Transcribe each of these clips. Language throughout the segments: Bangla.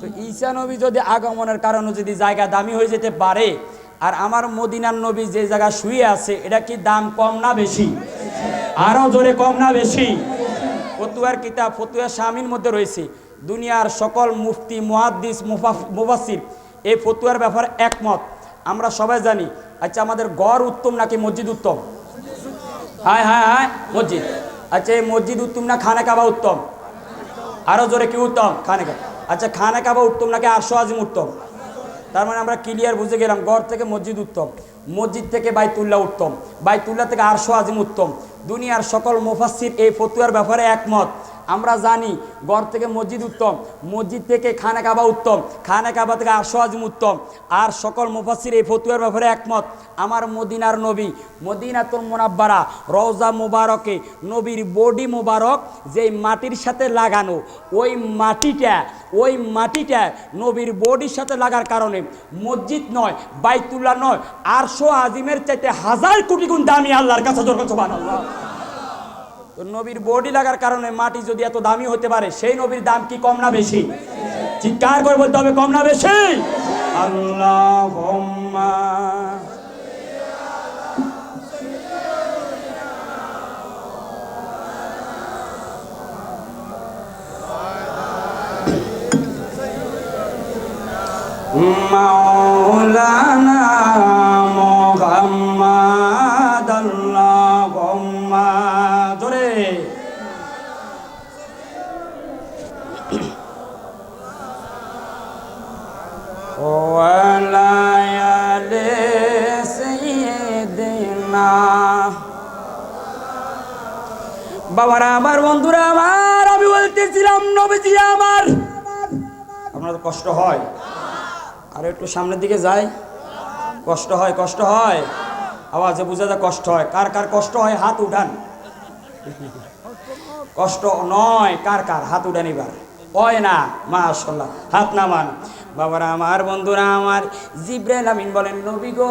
তো ঈসা নবী যদি আগমনের কারণে যদি জায়গা দামি হয়ে যেতে পারে, আর আমার মদিনার নবী যে জায়গা শুয়ে আছে, এটা কি দাম কম না বেশি? আরও জোরে কম না বেশি? ফতুয়ার কিতাব ফতুয়ার স্বামীর মধ্যে রয়েছে। দুনিয়ার সকল মুফতি, মুহাদ্দিস মুফাসসির, এই ফতুয়ার ব্যাপারে একমত। আমরা সবাই জানি আচ্ছা আমাদের গড় উত্তম নাকি মসজিদ উত্তম? হ্যাঁ হ্যাঁ হ্যাঁ মসজিদ। আচ্ছা এই মসজিদ উত্তম না খানা কাবা উত্তম? আরও জোরে কি উত্তম? খানে কাবা। আচ্ছা খানা কাবা উত্তম নাকি আরশো আজিম উত্তম তার মানে আমরা ক্লিয়ার বুঝে গেলাম গড় থেকে মসজিদ উত্তম মসজিদ থেকে বাইতুল্লাহ উত্তম বাইতুল্লাহ থেকে আরশো আজিম উত্তম দুনিয়ার সকল মুফাসসির এই ফতুয়ার ব্যাপারে একমত। আমরা জানি গড় থেকে মসজিদ উত্তম, মসজিদ থেকে খানা কাবা উত্তম, খানা কাবা থেকে আরশো আজিম উত্তম। আর সকল মুফাসির এই ফতুয়ার ব্যাপারে একমত। আমার মদিনার নবী, মদিনাতুল মোনাব্বারা, রওজা মোবারকে নবীর বডি মোবারক যেই মাটির সাথে লাগানো, ওই মাটিটা ওই মাটিটা নবীর বডির সাথে লাগার কারণে মসজিদ নয়, বাইতুল্লাহ নয়, আরশো আজিমের চাইতে হাজার কোটি গুণ দামি আল্লাহর কাছে দরকার সুবহানাল্লাহ। তো নবীর বডি লাগার কারণে মাটি যদি এত দামি হতে পারে, সেই নবীর দাম কি কম না বেশি? চিৎকার করে বলতে হবে, কম না বেশি? আল্লাহ বাবারা, আমার বন্ধুরা, আমার, আমি বলতেছিলাম, নবীজি আমার। আপনার কষ্ট হয়? আর একটু সামনের দিকে যাই। কষ্ট হয় কষ্ট হয়। আওয়াজে বুঝা যায় কষ্ট হয়। কার কার কষ্ট হয়? হাত উঠান। কষ্ট নয়, কার কার? হাত উঠান এবার। হয় না মাশাল্লাহ হাত নামান। বাবারা, আমার বন্ধুরা, আমার জিব্রাইল আমিন বলেন, নবী গো,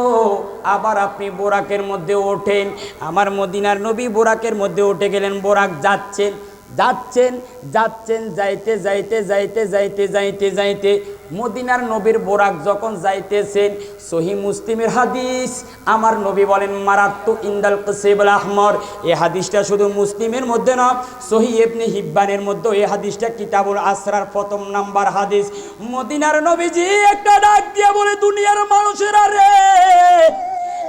আবার আপনি বোরাকের মধ্যে ওঠেন। আমার মদিনার নবী বোরাকের মধ্যে উঠে গেলেন, বোরাক যাচ্ছেন যাচ্ছেন যাচ্ছেন, যাইতে যাইতে যাইতে যাইতে যাইতে যাইতে মদিনার নবীর বোরাক যখন যাইতেছেন সহি মুসলিমের হাদিস। আমার নবী বলেন মারাত্তু ইন্দাল কসেবুল আহমর। এই হাদিসটা শুধু মুসলিমের মধ্যে নয় সহি এবনে হিব্বানের মধ্যে এই হাদিসটা কিতাবুল আসরার প্রথম নাম্বার হাদিস। মদিনার নবীজি একটা ডাক দিয়ে বলে, দুনিয়ার মানুষেরা রে!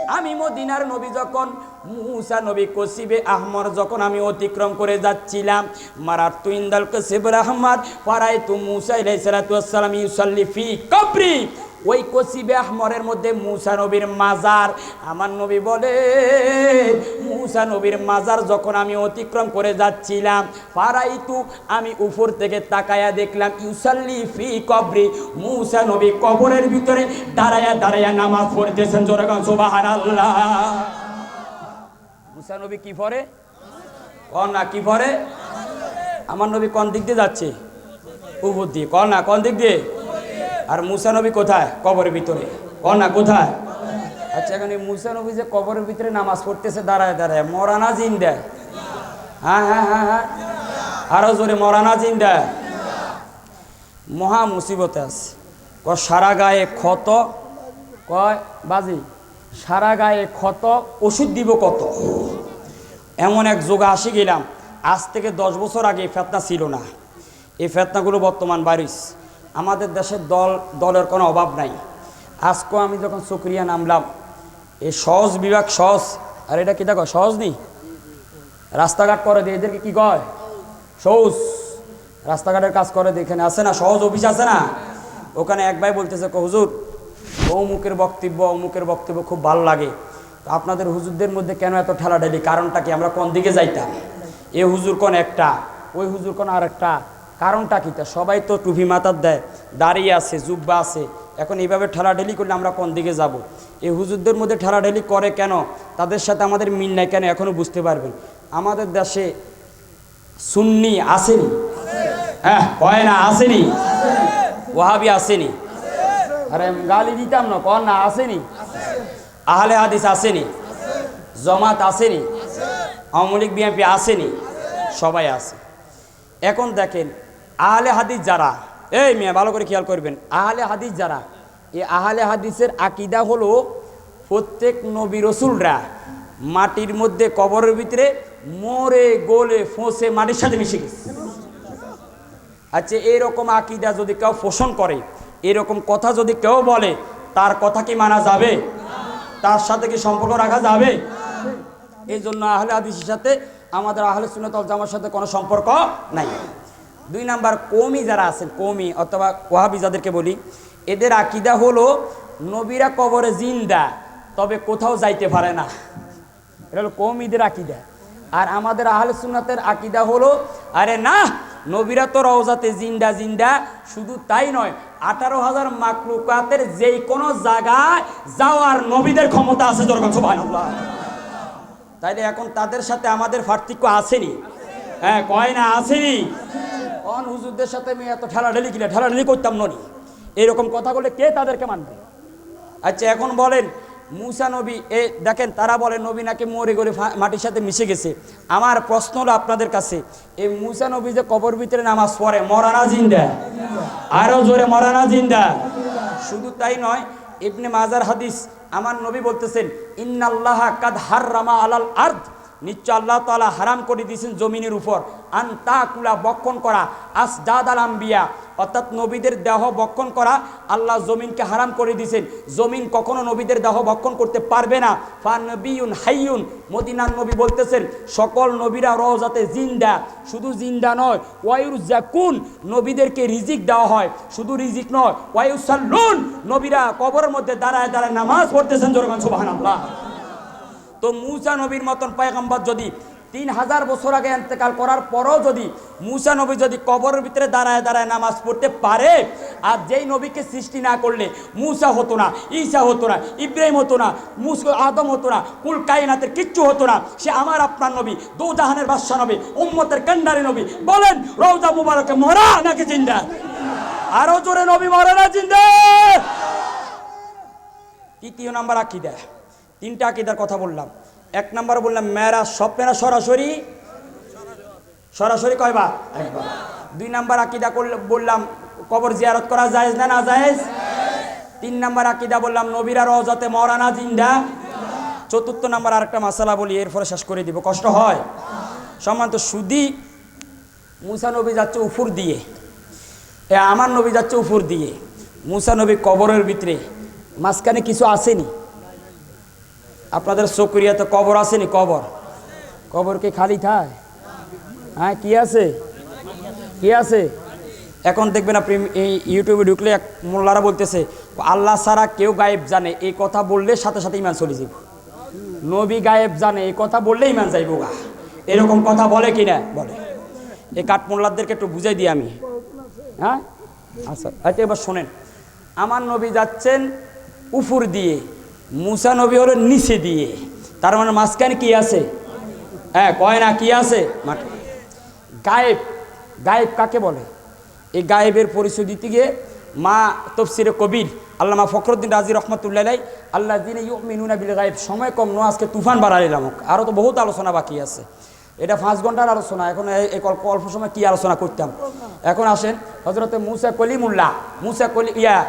আমি মদিনার নবী যখন মুসা নবী কসিবে আহমর যখন আমি অতিক্রম করে যাচ্ছিলাম মারার তুইন্দাল কসিবুর আহমদ পারাই তু মুসা ইলাইসালাম ইউসাল্লি ফি কবরি। ওই কসিবে আহমরের মধ্যে মুসা নবীর মাজার। আমার নবী বলে, মুসা নবীর মাজার যখন আমি অতিক্রম করে যাচ্ছিলাম পারাই তু আমি উপর থেকে তাকায়া দেখলাম, ইউসাল্লি ফি কবরি। মুসা নবী কবরের ভিতরে দাঁড়ায়া দাঁড়ায়া নামাজ পড়তেছেন জোরাগান সোবাহান আল্লাহ মুসা নবী কি পরে? কন না, কি পরে? আমার নবী কোন দিক দিয়ে যাচ্ছে? উপর দিয়ে। কন না, কোন দিক দিয়ে? আর মুসা নবী কোথায়? কবরের ভিতরে। কন না, কোথায়? আচ্ছা এখানে মুসা নবী যে কবরের ভিতরে নামাজ পড়তেছে, দাঁড়ায় দাঁড়ায়। মরানা জিন দেয় হ্যাঁ হ্যাঁ হ্যাঁ হ্যাঁ। আরও জোরে, মরানা জিন দেয় মহা মুসিবতে আছে। ক সারা গায়ে ক্ষত, কয়, বাজি? সারা গায়ে ক্ষত, ওষুধ দিব কত? এমন এক যোগা আসি গেলাম, আজ থেকে দশ বছর আগে এই ফেতনা ছিল না। এই ফেতনাগুলো বর্তমান বাড়িস আমাদের দেশের দল, দলের কোনো অভাব নাই। আজকেও আমি যখন চকরিয়া নামলাম, এই সহজ বিভাগ সহজ, আর এটা কি দেখো, সহজ নেই রাস্তাঘাট করে দিয়ে এদেরকে কী কয়? সহজ। রাস্তাঘাটের কাজ করে এখানে আছে না? সহজ অফিস আছে না? ওখানে এক ভাই বলতেছে, "কো হুজুর, অমুকের বক্তব্য অমুকের বক্তব্য খুব ভালো লাগে। তো আপনাদের হুজুরদের মধ্যে কেন এত ঠেলাঠেলি কারণটা কি? আমরা কোন দিকে যাইতাম? এ হুজুর কোন একটা, ওই হুজুর কোন আর একটা কারণটা কি? তা সবাই তো টুপি মাথার দেয়, দাঁড়িয়ে আছে, জুব্বা আছে। এখন এইভাবে ঠেলাঠেলি করলে আমরা কোন দিকে যাব। এই হুজুরদের মধ্যে ঠেলাঠেলি করে কেন? তাদের সাথে আমাদের মিল নাই কেন? এখনও বুঝতে পারবেন। আমাদের দেশে সুন্নি আসেনি। হ্যাঁ কয় না, আসেনি। ওহাবি আসেনি। আরে গালি দিতাম না কর না, আসেনি। আহলে হাদিস আসেনি? জমাত আসেনি? আমলিক বিএনপি আসেনি? সবাই আছে। এখন দেখেন, আহলে হাদিস যারা, এই মিয়া, ভালো করে খেয়াল করবেন, আহলে হাদিস যারা, এই আহলে হাদিসের আকিদা হলো প্রত্যেক নবী রসুলরা মাটির মধ্যে কবরের ভিতরে মরে, গোলে, ফোঁসে, মাটির সাথে মিশে গেছে। আচ্ছা এরকম আকিদা যদি কেউ পোষণ করে, এরকম কথা যদি কেউ বলে, তার কথা কি মানা যাবে? তার সাথে কি সম্পর্ক রাখা যাবে? এই জন্য আহলে হাদিসের সাথে আমাদের আহলে সুন্নতল জামার সাথে কোনো সম্পর্ক নাই। দুই নাম্বার কৌমি যারা আছেন কৌমি অথবা ওয়াহাবি যাদেরকে বলি, এদের আকিদা হলো নবীরা কবরে জিন্দা, তবে কোথাও যাইতে পারে না। এটা হলো কৌমিদের আকিদা। আর আমাদের আহলে সুন্নাতের আকিদা হলো, আরে না নবীরা তো রওজাতে জিন্দা জিন্দা, শুধু তাই নয়, আঠারো হাজার মাকলুকাতের যেই কোনো জায়গায় যাওয়ার নবীদের ক্ষমতা আছে তাইলে এখন তাদের সাথে আমাদের পার্থক্য আসেনি। হ্যাঁ কয় না, আসেনি। অন হুজুরদের সাথে আমি এত ঠেলাঢেলি কিনা ঠেলাঢেলি করতাম ননি। এরকম কথা বলে কে তাদেরকে মানবে? আচ্ছা এখন বলেন মুসা নবী, এ দেখেন, তারা বলে, নবী নাকি মরে গড়ে মাটির সাথে মিশে গেছে। আমার প্রশ্ন হলো আপনাদের কাছে এই মুসা নবী যে কবর ভিতরে নামাজ পড়ে মরানা জিন্দা? আরও জোরে মরানা জিন্দা? শুধু তাই নয়, ইবনে মাজার হাদিস, আমার নবী বলতেছেন, ইন্নাল্লাহ কাদ হার রামা আলাল আর্দ। নিশ্চয় আল্লাহ তালা হারাম করে দিয়েছেন জমিনের উপর। আন তা কুলা বক্ষণ করা। আস দাদ আল আম্বিয়া, অর্থাৎ নবীদের দেহ বক্ষণ করা। আল্লাহ জমিনকে হারাম করে দিয়েছেন। জমিন কখনো নবীদের দেহ বক্ষণ করতে পারবে না। ফা নবিউন হাইয়ুন, মদিনার নবী বলতেছেন, সকল নবীরা রওজাতে জিন্দা। শুধু জিন্দা নয় ওয়ায়ুর জাকুন নবীদেরকে রিজিক দেওয়া হয়। শুধু রিজিক নয়, ওয়ায়ুসাল্লুন, নবীরা কবরের মধ্যে দাঁড়ায় দাঁড়ায় নামাজ পড়তেছেন জোরগান সুবহানাল্লাহ। তো মুসা নবীর মতন পয়গম্বর যদি তিন হাজার বছর আগে এন্তেকাল করার পরও যদি মুসা নবী যদি কবরের ভিতরে দাঁড়ায় দাঁড়ায় নামাজ পড়তে পারে, আর যেই নবীকে সৃষ্টি না করলে মুসা হতো না, ঈসা হতো না, ইব্রাহিম হতো না, মুস আদম হতো না, কুল কায়নাতের কিচ্ছু হতো না, সে আমার আপনার নবী দু জাহানের বাদশাহ নবী, উম্মতের কান্ডারি নবী, বলেন রৌজা মুবারকে মরা নাকি জিন্দা? আরও জোরে নবী মরে না জিন্দা? তৃতীয় নাম্বার আকিদা। তিনটা আকিদার কথা বললাম। এক নাম্বার বললাম, মেয়েরা স্বপ্নেরা সরাসরি? সরাসরি কয়বার? একবার। দুই নাম্বার আকিদা বললাম, কবর জিয়ারত করা যায় না না জায়েজ? তিন নাম্বার আকিদা বললাম, নবীরা রওজাতে মরানা জিন্দা? চতুর্থ নাম্বার আরেকটা মাসালা বলি, এরপরে শেষ করে দিব। কষ্ট হয়? সম্মান তো সুদি মুসা নবী যাচ্ছে উফুর দিয়ে। আমার নবী যাচ্ছে উফুর দিয়ে। মুসা নবী কবরের ভিতরে। মাঝখানে কিছু আসেনি। আপনাদের চকরিয়াতে কবর আসেনি, কবর। কবর কি খালি থায় হ্যাঁ কি আছে? কি আছে? এখন দেখবেন আপনি এই ইউটিউবে ঢুকলে এক মোল্লারা বলতেছে, আল্লাহ ছাড়া কেউ গায়েব জানে, এই কথা বললে সাথে সাথে ইমান চলে যাব নবী গায়েব জানে, এই কথা বললে ইমান যাইব গা। এরকম কথা বলে কি না বলে। এই কাঠমোল্লাদেরকে একটু বুঝাই দিই আমি। হ্যাঁ? আচ্ছা আচ্ছা এবার শোনেন। আমার নবী যাচ্ছেন উফুর দিয়ে। মুসা নবী হলো নিচে দিয়ে। তার মানে মাঝখানে কি আছে? হ্যাঁ কয় না, কি আছে? মাঠে। গায়েব। গায়েব কাকে বলে? এই গায়েবের পরিচয় দিতে গিয়ে মা তফসিরে কবির, আল্লামা ফখরুদ্দিন রাজি রহমতুল্লাহ আল্লাহ দিনে মিনুনা বিল গায়েব। সময় কম ন আজকে তুফান বাড়ালিলাম আরও তো বহুত আলোচনা বাকি আছে। এটা পাঁচ ঘণ্টার আলোচনা। এখন এই- অল্প সময় কি আলোচনা করতাম? এখন আসেন হজরতে মুসা কলিমুল্লাহ, মুসা কলি ইয়া,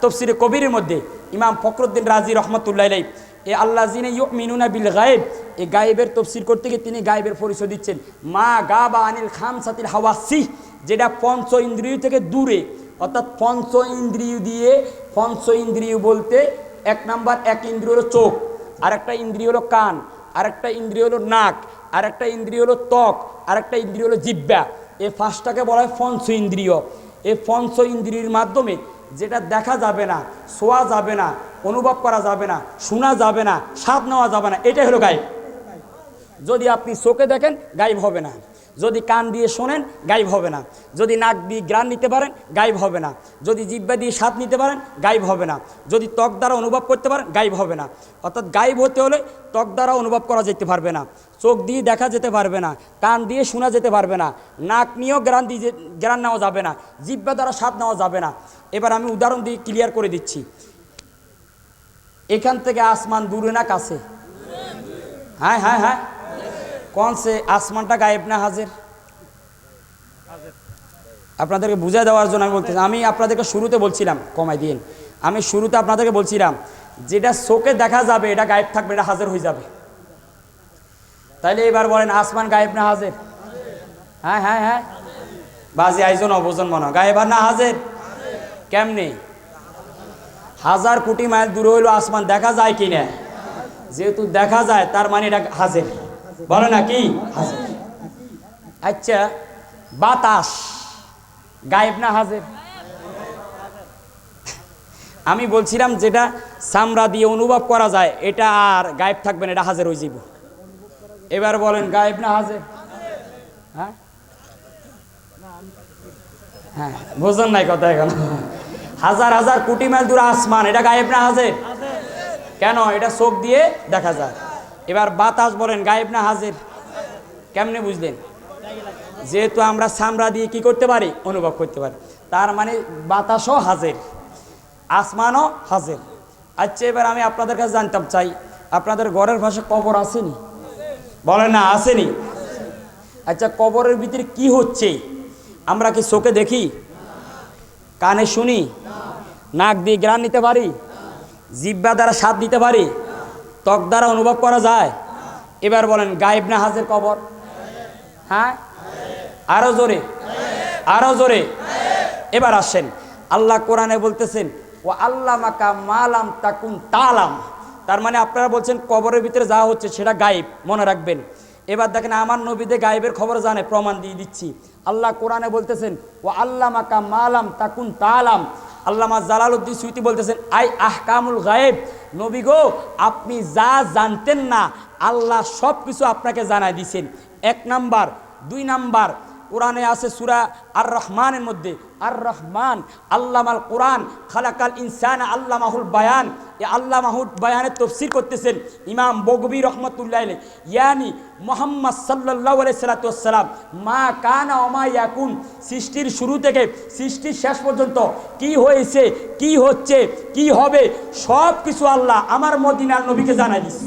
তফসিরে কবিরের মধ্যে ইমাম ফখরুদ্দিন রাজি রহমতুল্লাহ এ আল্লাহ জিনে ইউ মিনুনা বিল গায়েব এই গায়েবের তফসির করতে গিয়ে তিনি গায়েবের পরিচয় দিচ্ছেন। মা গা বা আনিল খাম সাতিল হাওয়াসি, যেটা পঞ্চ ইন্দ্রিয় থেকে দূরে। অর্থাৎ পঞ্চ ইন্দ্রিয় দিয়ে, পঞ্চ ইন্দ্রিয় বলতে এক নাম্বার এক ইন্দ্রিয় হলো চোখ, আরেকটা ইন্দ্রিয় হলো কান, আরেকটা ইন্দ্রিয় হলো নাক। আরেকটা ইন্দ্রিয় হলো ত্বক, আরেকটা ইন্দ্রিয় হলো জিব্যা এই পাঁচটাকে বলা হয় পঞ্চ ইন্দ্রিয়। এই পঞ্চ ইন্দ্রিয়ের মাধ্যমে যেটা দেখা যাবে না, শোয়া যাবে না, অনুভব করা যাবে না, শোনা যাবে না, স্বাদ নেওয়া যাবে না, এটাই হলো গায়েব। যদি আপনি চোখে দেখেন, গায়েব হবে না। যদি কান দিয়ে শোনেন, গায়েব হবে না। যদি নাক দিয়ে গ্রান নিতে পারেন, গায়েব হবে না। যদি জিব্বা দিয়ে স্বাদ নিতে পারেন, গায়েব হবে না। যদি ত্বক দ্বারা অনুভব করতে পারেন, গায়েব হবে না। অর্থাৎ গায়েব হতে হলে ত্বক দ্বারা অনুভব করা যেতে পারবে না। চোখ দিয়ে দেখা যেতে পারবে না, কান দিয়ে শোনা যেতে পারবে না, নাক নিয়েও গ্রান দিয়ে গ্রান নেওয়া যাবে না, জিব্বা দ্বারা স্বাদ নেওয়া যাবে না। এবার আমি উদাহরণ দিয়ে ক্লিয়ার করে দিচ্ছি। এখান থেকে আসমান দূরে না কাছে? হ্যাঁ হ্যাঁ হ্যাঁ। কোন সে আসমানটা গায়েব না হাজের? আপনাদেরকে বুঝে দেওয়ার জন্য আমি বলতেছি, আমি আপনাদেরকে শুরুতে বলছিলাম কমাই দিন আমি শুরুতে আপনাদেরকে বলছিলাম, যেটা চোখে দেখা যাবে, এটা গায়েব থাকবে, এটা হাজির হয়ে যাবে। তাইলে এবার বলেন আসমান গায়েব না হাজির? হ্যাঁ হ্যাঁ হ্যাঁ। বাজি আইজন অবজন মনে। গায়েব আর না হাজির? কেমনি? হাজার কোটি মাইল দূরে হইল আসমান, দেখা যায় কি না? যেহেতু দেখা যায়, তার মানে এটা হাজির। বলে না কি? আচ্ছা বাতাস। গায়েব না হাজির? আমি বলছিলাম যেটা চামড়া দিয়ে অনুভব করা যায়, এটা আর গায়েব থাকবে না, এটা হাজির হয়ে যাব এবার বলেন, গায়েব না হাজির হ্যাঁ? হ্যাঁ বোঝেন নাই কথা এখন। হাজার হাজার কোটি মাইল দূরে আসমান, এটা গায়েব না হাজির কেন? এটা চোখ দিয়ে দেখা যায়। এবার বাতাস বলেন, গায়েব না হাজির কেমনে বুঝলেন? যেহেতু আমরা সামরা দিয়ে কি করতে পারি? অনুভব করতে পারি। তার মানে বাতাসও হাজির, আসমানও হাজির। আচ্ছা এবার আমি আপনাদের কাছে জানতাম চাই, আপনাদের ঘরের পাশে কবর আসেনি বলেন না, আসেনি। আচ্ছা কবরের ভিতরে কি হচ্ছে? আমরা কি চোখে দেখি? কানে শুনি? নাক দিয়ে গ্রান নিতে পারি? জিব্বা দ্বারা স্বাদ দিতে পারি? ত্বক দ্বারা অনুভব করা যায়? এবার বলেন, গায়েব না হাজের কবর? হ্যাঁ? আরও জোরে। আরও জোরে। এবার আসেন। আল্লাহ কোরআনে বলতেছেন ও আল্লাহ মাকা মালাম তাকুন তালাম। তার মানে আপনারা বলছেন কবরের ভিতরে যা হচ্ছে, সেটা গায়েব, মনে রাখবেন। এবার দেখেন, আমার নবীদের গায়েবের খবর জানে, প্রমাণ দিয়ে দিচ্ছি। আল্লাহ কোরআনে বলতেছেন ও আল্লাহ মাকা মালাম তাকুন তালাম। আল্লামা জালালউদ্দিন সুইতি বলতেছেন, আই আহকামুল গায়েব। নবী গো, আপনি যা জানতেন না, আল্লাহ সব কিছু আপনাকে জানাই দিছেন। এক নাম্বার। দুই নাম্বার। কোরআনে আছে সুরা আর রহমানের মধ্যে। আর রহমান আল্লামাল কোরআন, খালাকাল ইনসান, আল্লামাহুল বায়ান। এ আল্লামাহুল বায়ানের তফসির করতেছেন ইমাম বগবি রহমতুল্লাহ। ইয়ানি মোহাম্মদ সাল্লাহ সাল্লাতাম মা কানা অমা ইয়াকুন, সৃষ্টির শুরু থেকে সৃষ্টির শেষ পর্যন্ত কি হয়েছে, কি হচ্ছে, কি হবে সব কিছু আল্লাহ আমার মদিনার নবীকে জানাই দিচ্ছে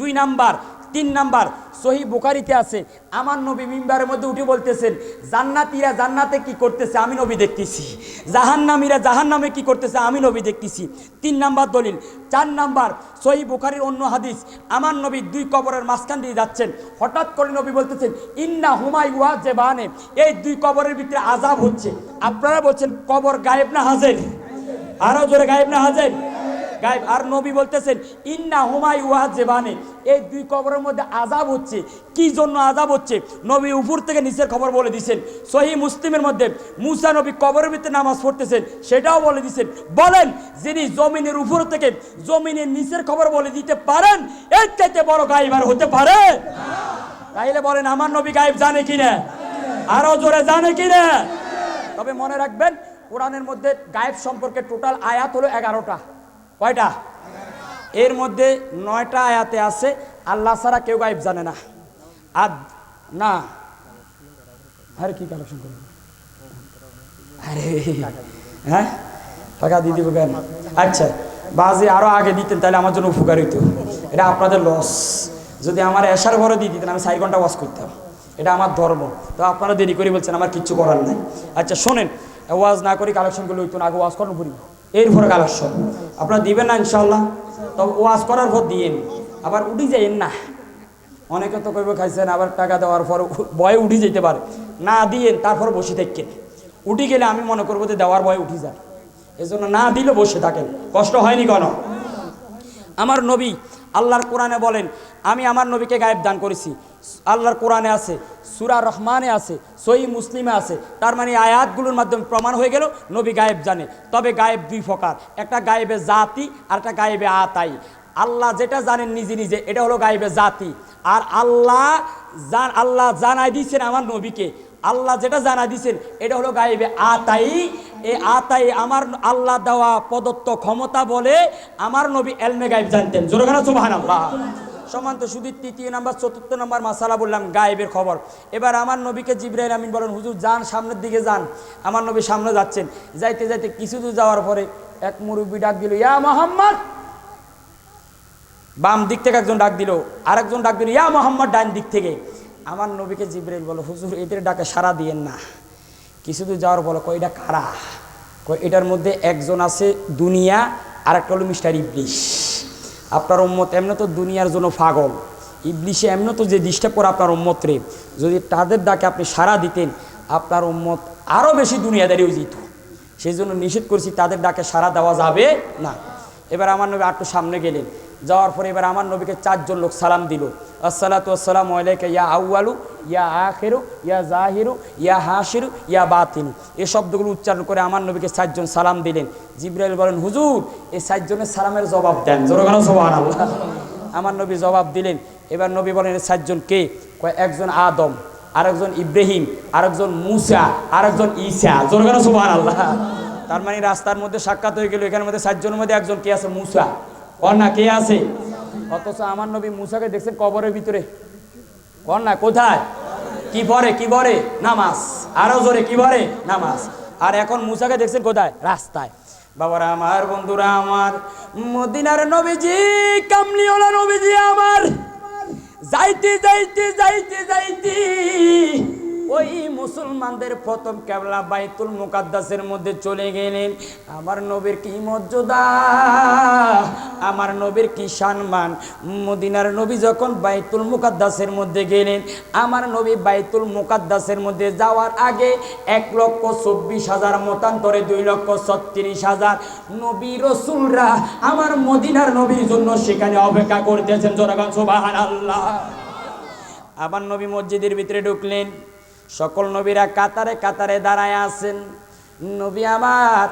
দুই নাম্বার তিন নাম্বার, সহি বুখারিতে আছে, আমার নবী মিম্বারের মধ্যে উঠে বলতেছেন, জান্নাতীরা জান্নাতে কি করতেছে আমি নবী দেখতেছি। জাহান্নামীরা জাহান্নামে কি করতেছে আমি নবী দেখতেছি। তিন নাম্বার দলিল, চার নাম্বার, সহি বুখারির অন্য হাদিস, আমার নবী দুই কবরের মাঝখান দিয়ে যাচ্ছেন, হঠাৎ করে নবী বলতেছেন, ইন্না হুমাই উহা যে বাহানে এই দুই কবরের ভিতরে আজাব হচ্ছে। আপনারা বলছেন, কবর গায়েব না হাজের? আরও জোরে, গায়েব না হাজের? গায়েব। আর নবী বলতেছেন, ইন্না হুমাই উহা জেবানে। এই দুই কবরের মধ্যে আজাব হচ্ছে। কি জন্য আজাব হচ্ছে? নবী উপর থেকে নিচের খবর বলে দিছেন। সহি মুসলিমের মধ্যে মুসা নবী কবরের ভিতরে নামাজ পড়তেছেন, সেটাও বলে দিছেন। বলেন, যিনি জমিনের উপর থেকে জমিনের নিচের খবর বলে দিতে পারেন, এর চাইতে বড় গায়েব আর হতে পারে? তাইলে বলেন, আমার নবী গায়েব জানে কিনা? আরও জোরে জানে কিনা? তবে মনে রাখবেন, কোরআনের মধ্যে গায়েব সম্পর্কে টোটাল আয়াত হলো এগারোটা। কয়টা? এর মধ্যে নয়টা আয়াতে আছে, আল্লাহ ছাড়া কেউ গায়েব জানে না। আর না, আরে কি কালেকশন করব আরে হ্যাঁ? টাকা দিয়ে দিব কেন? আচ্ছা বাজে আরও আগে দিতেন, তাহলে আমার জন্য উপকার হইতো। এটা আপনাদের লস যদি আমার এসার ঘরে দিয়ে দিতেন, আমি চার ঘণ্টা ওয়াশ করতাম। এটা আমার ধর্ম। তো আপনারা দেরি করে বলছেন, আমার কিচ্ছু করার নাই। আচ্ছা শোনেন, ওয়াজ না করে কালেকশন করলে হইতো না, আগে ওয়াজ করানো পড়ি এরপরে কালেকশন। আপনারা দিবেন না ইনশাল্লাহ তবে ওয়াজ করার পর দিয়েন। আবার উঠি যাইয়েন না। অনেকে তো কইবে খাইছেন, আবার টাকা দেওয়ার পর ভয়ে উঠি যেতে পারে। না দিয়েন, তারপর বসে থাকেন। উঠি গেলে আমি মনে করব যে দেওয়ার ভয়ে উঠি যান। এজন্য না দিলে বসে থাকেন। কষ্ট হয়নি কেন? আমার নবী আল্লাহর কোরআনে বলেন, আমি আমার নবীকে গায়েব দান করেছি। আল্লাহর কোরআনে আছে সুরা রহমানে আছে সই মুসলিমে আছে। তার মানে আয়াতগুলোর মাধ্যমে প্রমাণ হয়ে গেল, নবী গায়েব জানে। তবে গায়েব দুই প্রকার, একটা গায়েবে জাতি আর একটা গায়েবে আতাই। আল্লাহ যেটা জানেন নিজে নিজে, এটা হলো গায়েবে জাতি। আর আল্লাহ জান আল্লাহ জানাই দিয়েছেন আমার নবীকে। আল্লাহ যেটা জানা দিয়েছেন, এটা হলো গায়েবে আতাই। এই আতাই আমার আল্লাহ দেওয়া প্রদত্ত ক্ষমতা বলে আমার নবী এলমে গায়েব জানতেন। জোরখানা সুবাহান আল্লাহ সমান্ত শুধু তৃতীয় নাম্বার, চতুর্থ নাম্বার মাসালা বললাম, গায়েবের খবর। এবার আমার নবীকে জিব্রাইল আমিন বলেন, হুজুর, যান, সামনের দিকে যান। আমার নবী সামনে যাচ্ছেন। যাইতে যাইতে কিছু দূর যাওয়ার পরে এক মুরব্বী ডাক দিল, ইয়া মোহাম্মদ! বাম দিক থেকে একজন ডাক দিল, আরেকজন ডাক দিল, ইয়া মোহাম্মদ! ডান দিক থেকে। আমার নবীকে জিব্রাইল বলো, হুজুর, এদের ডাকে সারা দিয়েন না। কিছু দূর যাওয়ার বলে কয়, এটা কারা? কয়, এটার মধ্যে একজন আছে দুনিয়া আর একটা হলো মিস্টার ইবলিশ। আপনার উম্মত এমনি তো দুনিয়ার জন্য পাগল। ইবলিশে এমন তো যে ডিস্টার্ব করে আপনার উম্মত রে যদি তাদের ডাকে আপনি সাড়া দিতেন, আপনার উম্মত আরও বেশি দুনিয়াদারি যেত। সেই জন্য নিষেধ করছি, তাদের ডাকে সাড়া দেওয়া যাবে না। এবার আমার নবী আটটু সামনে গেলেন। যাওয়ার পরে এবার আমার নবীকে চারজন লোক সালাম দিল। আসসালাতু আসসালাম আলাইকা ইয়া আউয়ালু, ইয়া আখেরু, ইয়া জাহিরু, ইয়া হাসিরু ইয়া বাতিনু। এই শব্দগুলো উচ্চারণ করে আমার নবীকে চারজন সালাম দিলেন। জিব্রাইল বলেন, হুজুর, এই চারজনের সালামের জবাব দেন। আমার নবী জবাব দিলেন। এবার নবী বলেন চারজন কে? কয়, একজন আদম, আরেকজন ইব্রাহিম, আরেকজন মুসা, আরেকজন ঈসা। জোরগান সবার আল্লাহ তার মানে রাস্তার মধ্যে সাক্ষাৎ হয়ে গেল, এখানের মধ্যে চারজনের মধ্যে একজন কে আছে? মুসা। কর না কে আছে? অথচ আমার নবী মুসাকে দেখছেন কবরের ভিতরে। কর না কোথায়? কি পরে কি পরে? নামাজ। আরও জোরে, কি পরে? নামাজ। আর এখন মুসাকে দেখছেন কোথায়? রাস্তায়। বাবারা আমার, বন্ধুরা আমার, মদিনার নবীজি, কামলিওয়ালা নবীজি আমার। যাইতে যাইতে যাইতে যাইতে। ওই মুসলমানদের প্রথম কেবলা বাইতুল মুকাদ্দাসের মধ্যে চলে গেলেন। আমার নবীর কি মর্যাদা? আমার নবীর কি সম্মান? মদিনার নবী যখন বাইতুল মুকাদ্দাসের মধ্যে গেলেন, আমার নবী বাইতুল মুকাদ্দাসের মধ্যে যাওয়ার আগে এক লক্ষ চব্বিশ হাজার, মতান্তরে দুই লক্ষ ছত্রিশ হাজার নবী রসুলরা আমার মদিনার নবীর জন্য সেখানে অপেক্ষা করতেছেন। জোরাগান সুবাহান আল্লাহ আবার নবী মসজিদের ভিতরে ঢুকলেন। সকল নবীরা কাতারে কাতারে দাঁড়ায় আছেন। নবী আমার,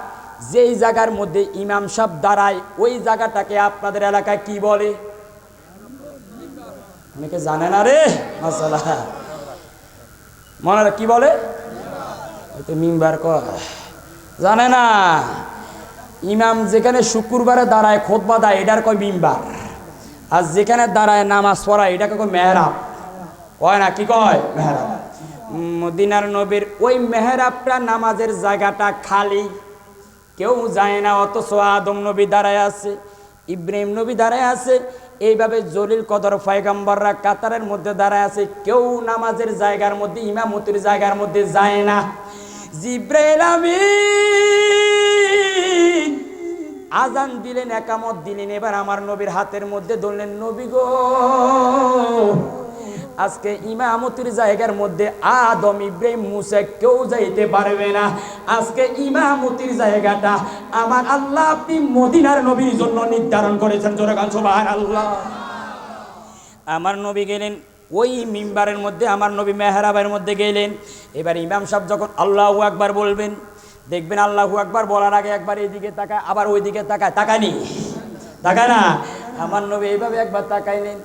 যেই জায়গার মধ্যে ইমাম সাহেব দাঁড়ায়, ওই জায়গাটাকে আপনাদের এলাকায় কি বলে? অনেকে জানে না রে মাসালা মনে কি বলে? মিম্বার কয়। জানে না। ইমাম যেখানে শুক্রবারে দাঁড়ায়, খোদবা দেয়, এটার কয় মিম্বার। আর যেখানে দাঁড়ায়, নামাজ পড়ায়, এটাকে কয় মেহরাব। কয় না, কি কয়? মেহরাব। মদিনার নবীর ওই মেহরাবটা নামাজের জায়গাটা খালি। কেউ যায় না, অথচ আদম নবী দাঁড়ায় আছে, ইব্রাহিম নবী দাঁড়ায় আছে, এইভাবে জলিল কদর ফয়গাম্বররা কাতারের মধ্যে দাঁড়ায় আছে। কেউ নামাজের জায়গার মধ্যে, ইমামতির জায়গার মধ্যে যায় না। জিব্রাইল আমিন। আজান দিলেন, একামত দিলেন, এবার আমার নবীর হাতের মধ্যে ধরলেন, নবী গো আজকে ইমামতির জায়গার মধ্যে আদম ইব্রাহিম মুসা কেউ যাইতে পারবে না। আজকে ইমামতির জায়গাটা আমার আল্লাহ আপনি মদিনার নবীর জন্য নির্ধারণ করেছেন। জোরাগান সুবাহ আল্লাহ আমার নবী গেলেন, ওই মিম্বারের মধ্যে, আমার নবী মেহরাবের মধ্যে গেলেন। এবার ইমাম সাহেব যখন আল্লাহ আকবার বলবেন, দেখবেন আল্লাহু আকবার বলার আগে একবার এইদিকে তাকায়, আবার ওইদিকে তাকায়। তাকায়নি? তাকায় না? আমার নবী এইভাবে একবার তাকাইলেন।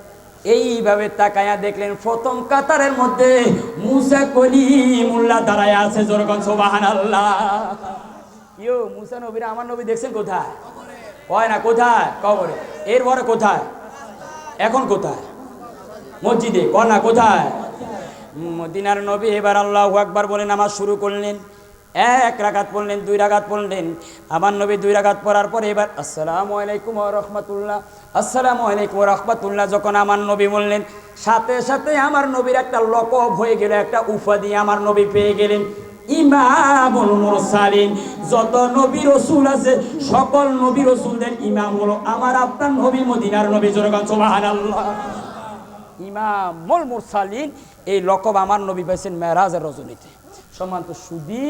এইভাবে তাকায়া দেখলেন প্রথম কাতারের মধ্যে মুসা কলিমুল্লাহ দাঁড়ায় আছে জোরগন সোবাহান আল্লাহ ইয়ো, মুসা নবীরা, আমার নবী দেখছেন কোথায়? কয় না, কোথায়? কবরে। এরপরে কোথায়? এখন কোথায়? মসজিদে। কনা কোথায়? মদিনার নবী এবার আল্লাহ আকবার বলে নামাজ শুরু করলেন। এক রাগাত পড়লেন, দুই রাগাত পড়লেন। আমার নবী দুই রাগাত পড়ার পরে এবার, আসসালামু আলাইকুম রহমতুল্লাহ। আসসালামু আলাইকুম রহমতুল্লাহ। যখন আমার নবী বললেন, সাথে সাথে আমার নবীর একটা লকব হয়ে গেল, একটা উপাধি আমার নবী পেয়ে গেলেন। ইমামুল যত নবী রসুল আছে, সকল নবী ইমাম আমার নবী নবী এই লকব আমার নবী পাইছেন মেরাজের রজনীতে। সম্মান্ত সুদি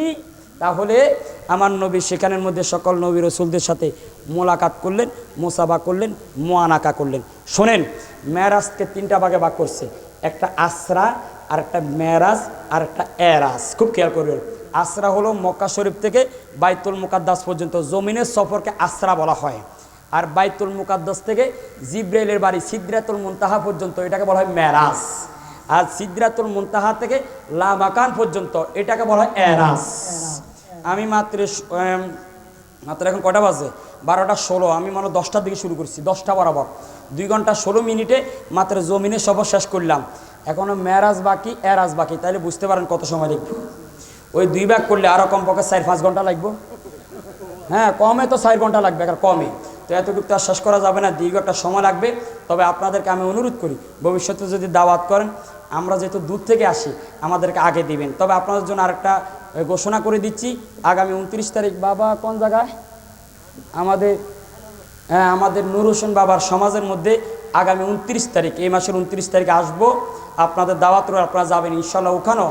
তাহলে আমার নবী সেখানের মধ্যে সকল নবী রসুলদের সাথে মোলাকাত করলেন, মোসাবা করলেন, মোয়ানাকা করলেন। শোনেন মেরাজকে তিনটা ভাগে ভাগ করছে। একটা আসরা, আর একটা মেরাজ আর একটা এরাজ। খুব খেয়াল করবেন। আসরা হলো মক্কা শরীফ থেকে বাইতুল মুকাদ্দাস পর্যন্ত, জমিনের সফরকে আসরা বলা হয়। আর বাইতুল মুকাদ্দাস থেকে জিব্রাইলের বাড়ি সিদ্রাতুল মুনতাহা পর্যন্ত, এটাকে বলা হয় মেরাজ। আর সিদ্রাতুল মুনতাহা থেকে লামাকান পর্যন্ত, এটাকে বলা হয় এরাজ। আমি মাত্র মাত্র এখন কটা বাজে? বারোটা ষোলো। আমি মানে দশটার দিকে শুরু করছি, দশটা বরাবর। দুই ঘণ্টা ষোলো মিনিটে মাত্র জমিনে সফর শেষ করলাম। এখনও মেরাজ বাকি, এরাজ বাকি। তাহলে বুঝতে পারেন কত সময় লাগবে। ওই দুই ভাগ করলে আরও কমপক্ষে চার পাঁচ ঘণ্টা লাগবে। হ্যাঁ কমে তো চার ঘণ্টা লাগবে আর কমে। তো এতটুকু তো আর শেষ করা যাবে না, দীর্ঘ একটা সময় লাগবে। তবে আপনাদেরকে আমি অনুরোধ করি, ভবিষ্যতে যদি দাওয়াত করেন, আমরা যেহেতু দূর থেকে আসি, আমাদেরকে আগে দিবেন। তবে আপনাদের জন্য আরেকটা ঘোষণা করে দিচ্ছি, আগামী উনত্রিশ তারিখ বাবা কোন জায়গায়? আমাদের হ্যাঁ আমাদের নুর হোসেন বাবার সমাজের মধ্যে আগামী উনত্রিশ তারিখ, এই মাসের উনত্রিশ তারিখে আসব। আপনাদের দাওয়াত রয়ে আপনারা যাবেন ইনশাল্লাহ ওখানেও।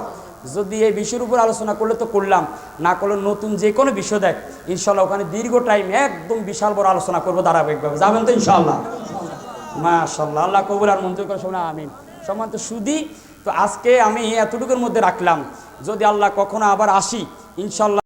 যদি এই বিষয়ের উপর আলোচনা করলে তো করলাম, না করলে নতুন যে কোনো বিষয় দেখ ইনশাল্লাহ ওখানে দীর্ঘ টাইম একদম বিশাল বড় আলোচনা করব ধারাবাহিকভাবে। যাবেন তো ইনশাল্লাহ মাশাল্লাহ আল্লাহ কবুল আর মঞ্জুর করে শোনা আমিন। সম্মানিত সুদি তো আজকে আমি এতটুকুর মধ্যে রাখলাম। যদি আল্লাহ কখনো আবার আসি ইনশাল্লাহ